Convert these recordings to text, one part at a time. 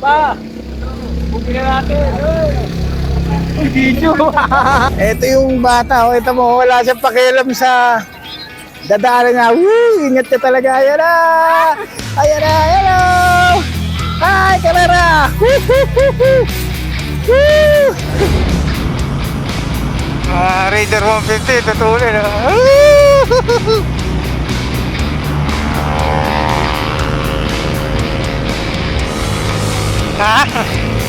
pa. Bumili natin. Video. Ito yung bata, oh. Ito mo, wala siyang pakialam sa dadaanan niya. Woo! Ingat ka talaga. Ayan na! Ayan na! Na! Hi, kamera! Woo! Woo! Woo! Woo! Woo! Ah, Raider 150, tutulin. ah. Ha? Ah,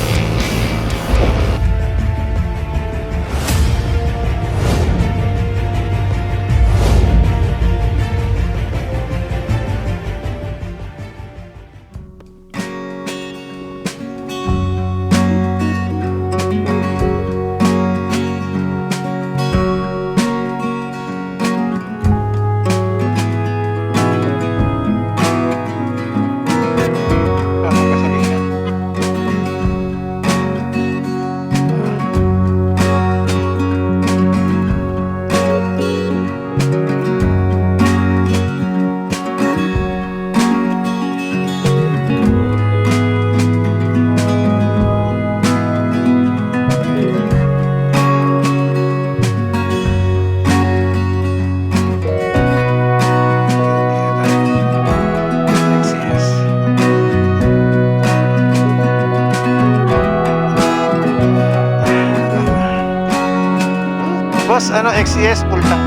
Ano, XCS full tank.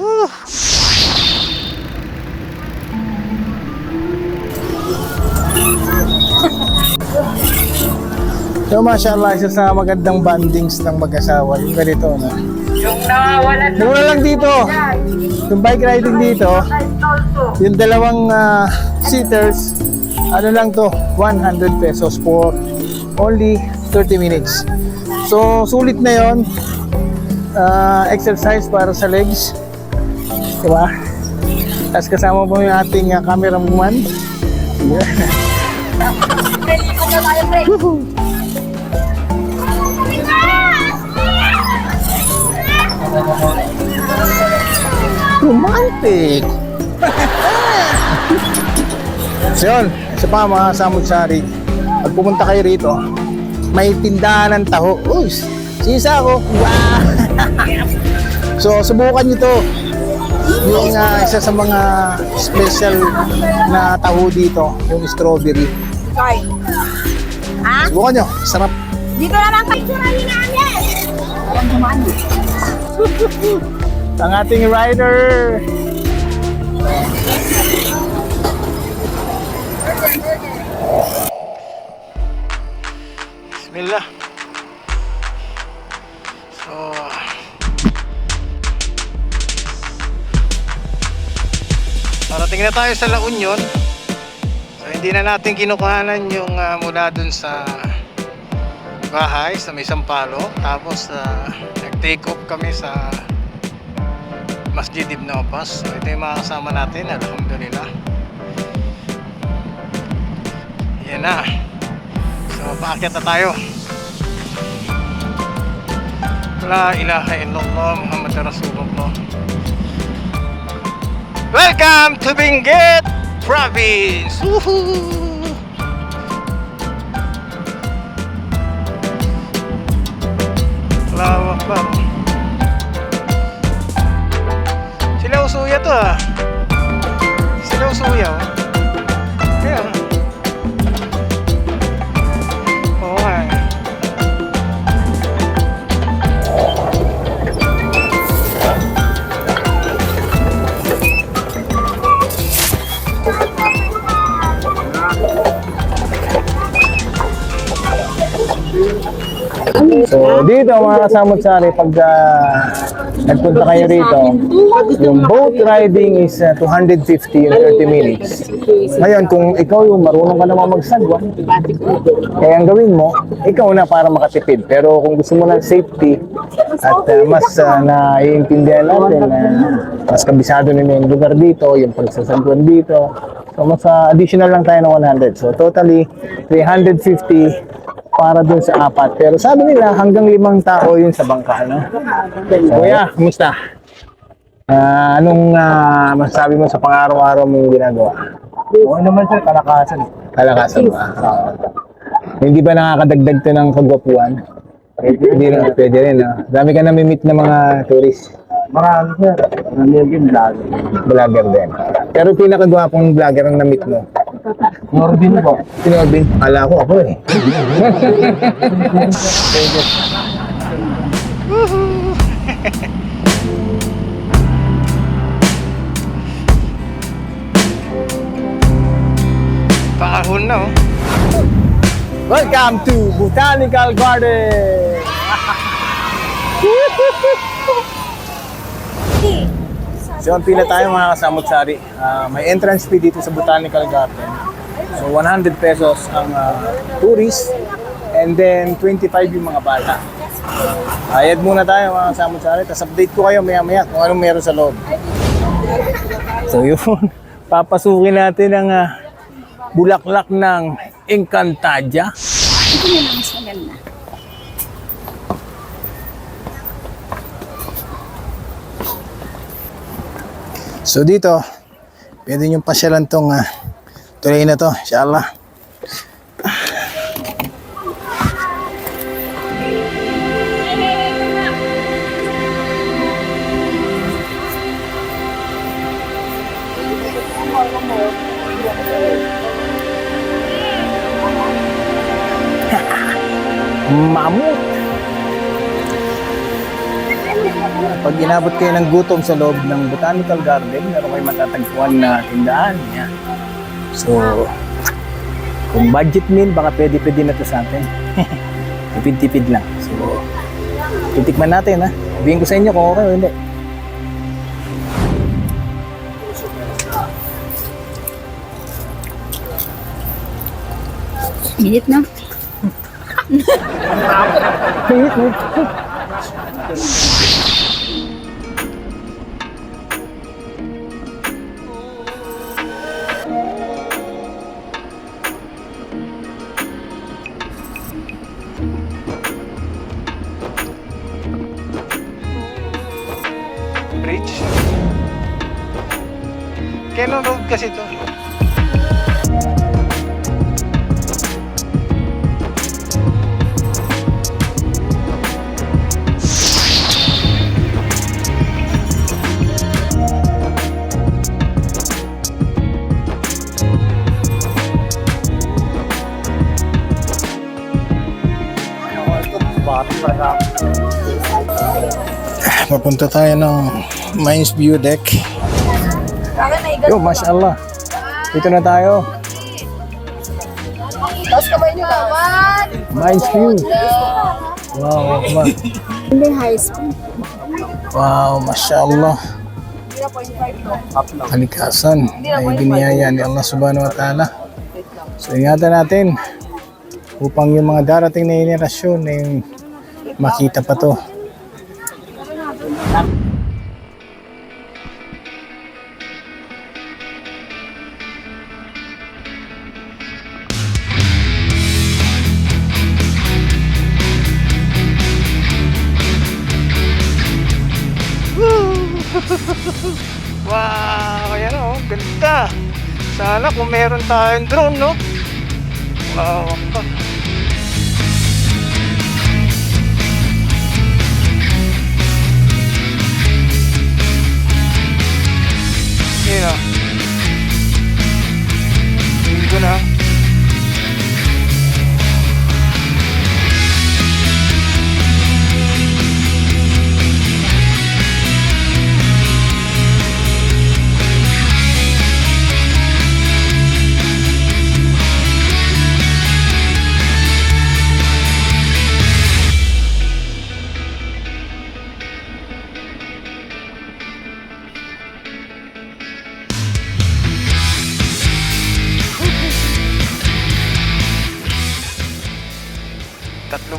Whew. So, mashallah, isa sa magandang bandings ng mag-asawa. Yung ganito, no? Yung nawawalan ng Mura lang dito. Yung bike riding dito, yung dalawang ah, seaters, ano lang to, 100 pesos for only 30 minutes. So, sulit na yon Ah, exercise para sa legs. Diba? Tapos kasama po yung ating uh, cameraman. Romantic! so yun, isa pa mga samutsari. Pag pumunta kayo rito, may tindahan ng taho. Uy, sisa ako. Wow! so, subukan nyo to. Yung ah, isa sa mga special na taho dito, yung strawberry. Sorry. Ha? Subukan nyo, sarap. Dito naman kayo surahin namin. Walang dumaan. Ang ating rider. Bismillah. So, parating na tayo sa La Union. So, hindi na natin kinukuhanan yung ah, mula dun sa bahay sa may Sampalo. Tapos, ah, nag-take off kami sa Masjid Ibn Abbas. So, ito yung mga kasama natin. Alhamdulillah. Yan na. So, paakyat na tayo. La ilaha illallah Muhammad Rasulullah. Welcome to Benguet Province. Woohoo! Allahu Akbar. Sila usuya to ah. Sila usuya oh. So, dito mga kasamot-sari, pag ah, nagpunta kayo rito, yung boat riding is ah, 250 in 30 minutes. Ngayon, kung ikaw yung marunong ka naman magsagwa, kaya ang gawin mo, ikaw na para makatipid. Pero kung gusto mo ng safety at ah, mas uh, naiintindihan natin na mas kabisado na yung lugar dito, yung pagsasagwan dito, so mas ah, additional lang tayo ng 100. So, totally 350 para dun sa apat. Pero sabi nila, hanggang limang tao yun sa bangka, no? Kuya, kumusta? Ah, anong ah, masasabi mo sa pang-araw-araw mong ginagawa? Oo naman sir, kalakasan. Kalakasan ba? Ah. hindi ba nakakadagdag to ng kagwapuan? Hindi rin, pwede rin. Ah. Dami ka namimit ng mga tourist. Marami sir. Marami yung vlog. Vlogger din. Pero pinakagwapong vlogger ang namit mo. Norbin po. Si Norbin, kala ko ako eh. Pakahon na oh. Welcome to Botanical Garden! so, ang pila tayo mga kasamot-sari. Ah, may entrance fee dito sa Botanical Garden. So, 100 pesos ang ah, tourist and then 25 yung mga bata. Ayad muna tayo mga kasamot-sari. Tapos update ko kayo maya-maya kung anong meron sa loob. So, yun. Papasukin natin ang ah, bulaklak ng Encantadia. Ito na lang So dito, pwede nyo pasyalan tong uh, tulay na to, inshallah. Mamut! Pag inabot kayo ng gutom sa loob ng Botanical Garden, meron kayo matatagpuan na tindahan. Yan. So, kung budget meal, baka pwede-pwede na to sa atin. Tipid-tipid lang. So, titikman natin ha. Sabihin ko sa inyo kung okay o hindi. Init na. Bridge. Canon Road kasi to. Papunta tayo ng Mines View Deck. Yo, mashallah. Dito na tayo. Tapos kamay nyo naman. Mines View. Wow, wow. Hindi high school. Wow, mashallah. Kalikasan. Ay biniyaya ni Allah subhanahu wa ta'ala. So ingatan natin upang yung mga darating na henerasyon ay makita pa to. Sana kung meron tayong drone, no? Wow, ka.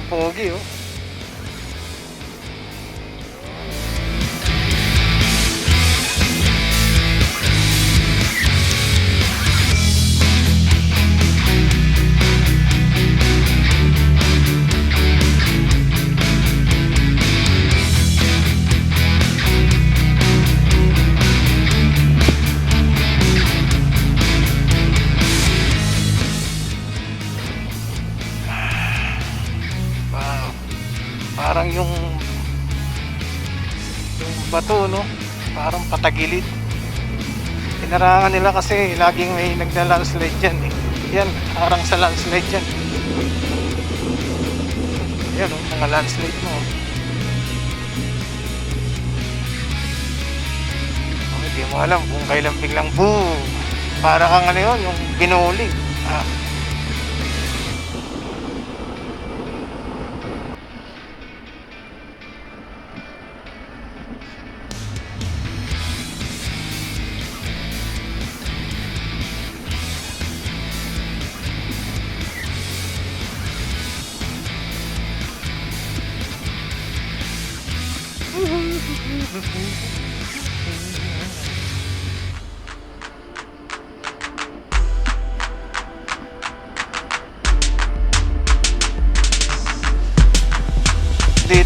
Pog, viu? Bato, no? Parang patagilid. Pinarangan nila kasi laging may nagna-landslide dyan eh. Yan, harang sa landslide dyan. Yan, oh, mga landslide mo. Oh, Hindi mo alam kung kailan biglang boom. Para kang ano yun, yung binulig. Ah,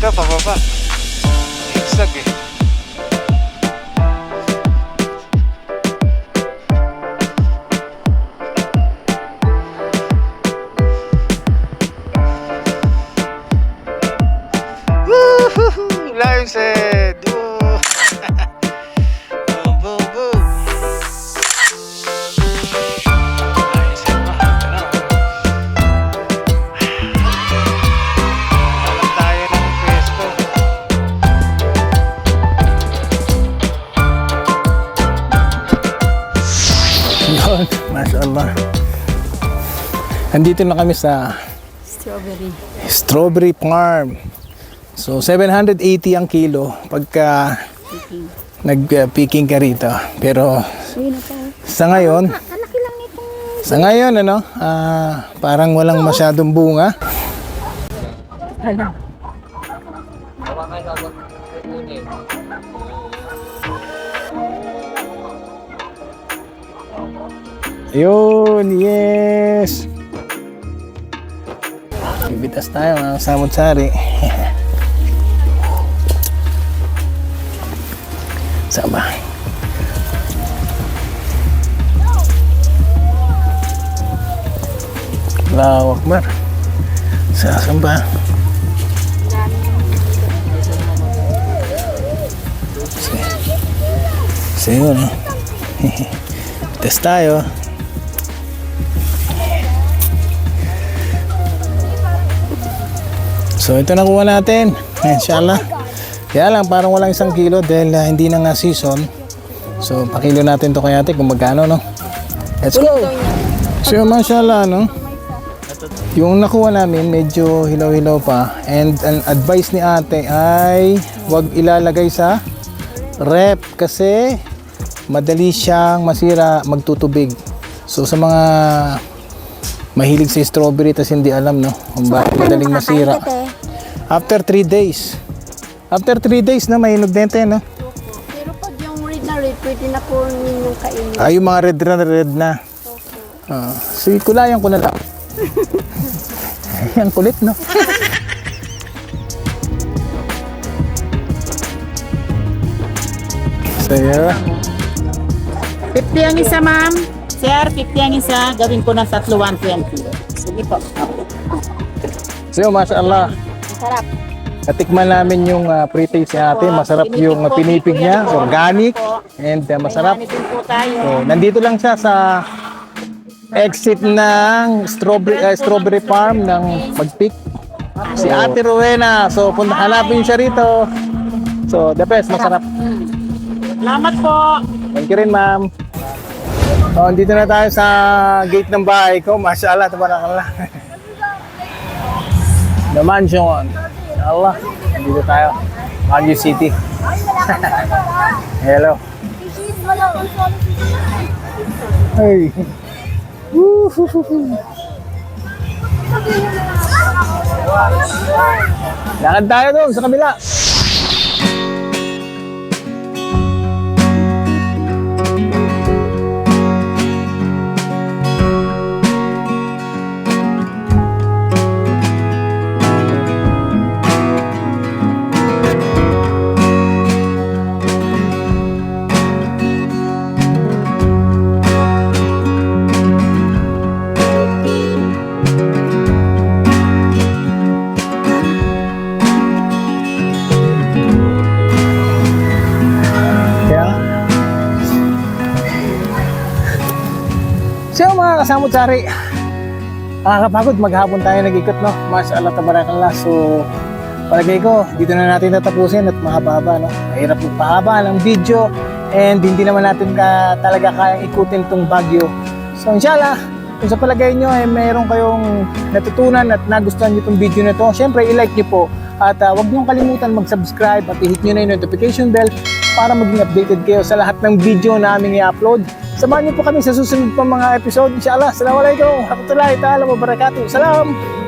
Dito, pababa. Zigzag eh. Andito na kami sa Strawberry. strawberry farm. So, 780 ang kilo pagka nag-picking ka rito. Pero sa ngayon, nitong... sa ngayon ano, ah, parang walang masyadong bunga. Hala. Yun, yes! Bibitas tayo mga samot-sari. Saan ba? Allahu Akbar. Saan ba? Sige, yun. Test tayo. So ito nakuha natin. Inshallah. Kaya lang parang walang isang kilo dahil ah, hindi na nga season. So pakilo natin to kay ate kung magkano no. Let's go. So mashallah no. Yung nakuha namin medyo hilaw-hilaw pa and ang advice ni ate ay wag ilalagay sa rep kasi madali siyang masira magtutubig. So sa mga mahilig sa strawberry tas hindi alam no kung bakit madaling masira. After 3 days. After 3 days na mahinog na ito, no? Pero pag yung red na red, pwede na po ninyong kainin. Ay, yung mga red na red na. Ah, sige, kulayan ko na lang. Ang kulit, no? Saya. 50 ang isa, ma'am. Sir, 50 ang isa. Gawin ko ng tatlo 120. Sige po. So, mashallah. Sarap. Natikman namin yung uh, pre-taste ni ate. Masarap yung uh, pinipig niya. Organic. And uh, masarap. Po tayo. So, nandito lang siya sa exit ng strawberry, uh, strawberry farm ng Pagpik. Si Ate Rowena. So, punta hanapin siya rito. So, the best. Masarap. Salamat po. Thank you rin, ma'am. So, dito na tayo sa gate ng bahay ko. Mashallah, tabarakallah. The mansion. Allah. Dito tayo. Baguio City. Hello. Hey. Woo-hoo-hoo-hoo. Lakad tayo doon sa kabila. Kasamot sari, nakakapagod. Maghapon tayo nag-ikot, no? Mashallah tabarakallah. So, palagay ko, dito na natin tatapusin at mahaba-haba, no? Mahirap magpahaba ng video and hindi naman natin ka, talaga kayang ikutin tong Baguio. So, inshallah, kung sa palagay nyo ay mayroon kayong natutunan at nagustuhan nyo itong video na to, syempre i-like nyo po at uh, huwag nyo kalimutan mag-subscribe at i-hit nyo na yung notification bell para maging updated kayo sa lahat ng video na aming i-upload. Samahan niyo po kami sa susunod pa mga episode. Inshallah. Assalamualaikum warahmatullahi ta'ala wabarakatuh. Salam!